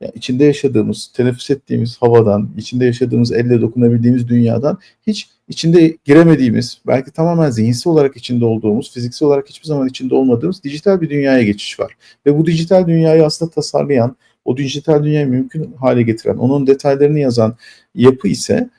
ya içinde yaşadığımız, teneffüs ettiğimiz havadan, içinde yaşadığımız elle dokunabildiğimiz dünyadan hiç içinde giremediğimiz, belki tamamen zihinsel olarak içinde olduğumuz, fiziksel olarak hiçbir zaman içinde olmadığımız dijital bir dünyaya geçiş var. Ve bu dijital dünyayı aslında tasarlayan, o dijital dünyayı mümkün hale getiren, onun detaylarını yazan yapı ise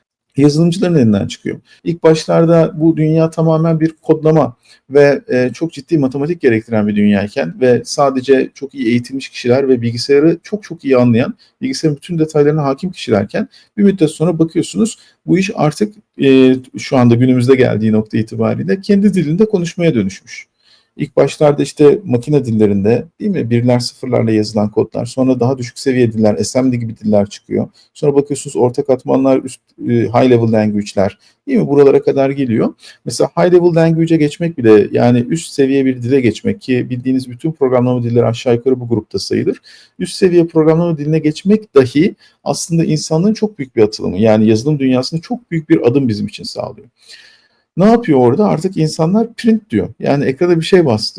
yazılımcıların elinden çıkıyor. İlk başlarda bu dünya tamamen bir kodlama ve e, çok ciddi matematik gerektiren bir dünyayken ve sadece çok iyi eğitilmiş kişiler ve bilgisayarı çok çok iyi anlayan, bilgisayarın bütün detaylarına hakim kişilerken bir müddet sonra bakıyorsunuz bu iş artık e, şu anda günümüzde geldiği nokta itibariyle kendi dilinde konuşmaya dönüşmüş. İlk başlarda işte makine dillerinde değil mi birler sıfırlarla yazılan kodlar sonra daha düşük seviye diller assembly gibi diller çıkıyor. Sonra bakıyorsunuz orta katmanlar üst e, high level language'ler değil mi buralara kadar geliyor. Mesela high level language'e geçmek bile yani üst seviye bir dile geçmek ki bildiğiniz bütün programlama dilleri aşağı yukarı bu grupta sayılır. Üst seviye programlama diline geçmek dahi aslında insanlığın çok büyük bir atılımı. Yani yazılım dünyasında çok büyük bir adım bizim için sağlıyor. Ne yapıyor orada? Artık insanlar print diyor. Yani ekrana bir şey bas.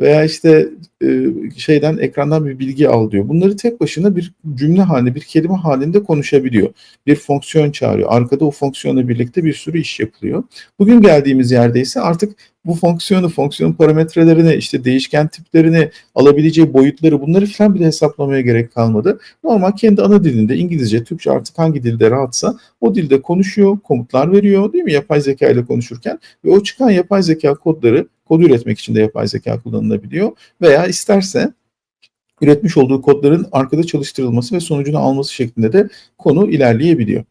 Veya işte e, şeyden ekrandan bir bilgi al diyor. Bunları tek başına bir cümle halinde, bir kelime halinde konuşabiliyor. Bir fonksiyon çağırıyor. Arkada o fonksiyonla birlikte bir sürü iş yapılıyor. Bugün geldiğimiz yerde ise artık bu fonksiyonu, fonksiyon parametrelerini, işte değişken tiplerini, alabileceği boyutları bunları falan bile hesaplamaya gerek kalmadı. Normal kendi ana dilinde İngilizce, Türkçe artık hangi dilde rahatsa o dilde konuşuyor, komutlar veriyor değil mi yapay zeka ile konuşurken ve o çıkan yapay zeka kodları kod üretmek için de yapay zeka kullanılabiliyor veya isterse üretmiş olduğu kodların arkada çalıştırılması ve sonucunu alması şeklinde de konu ilerleyebiliyor.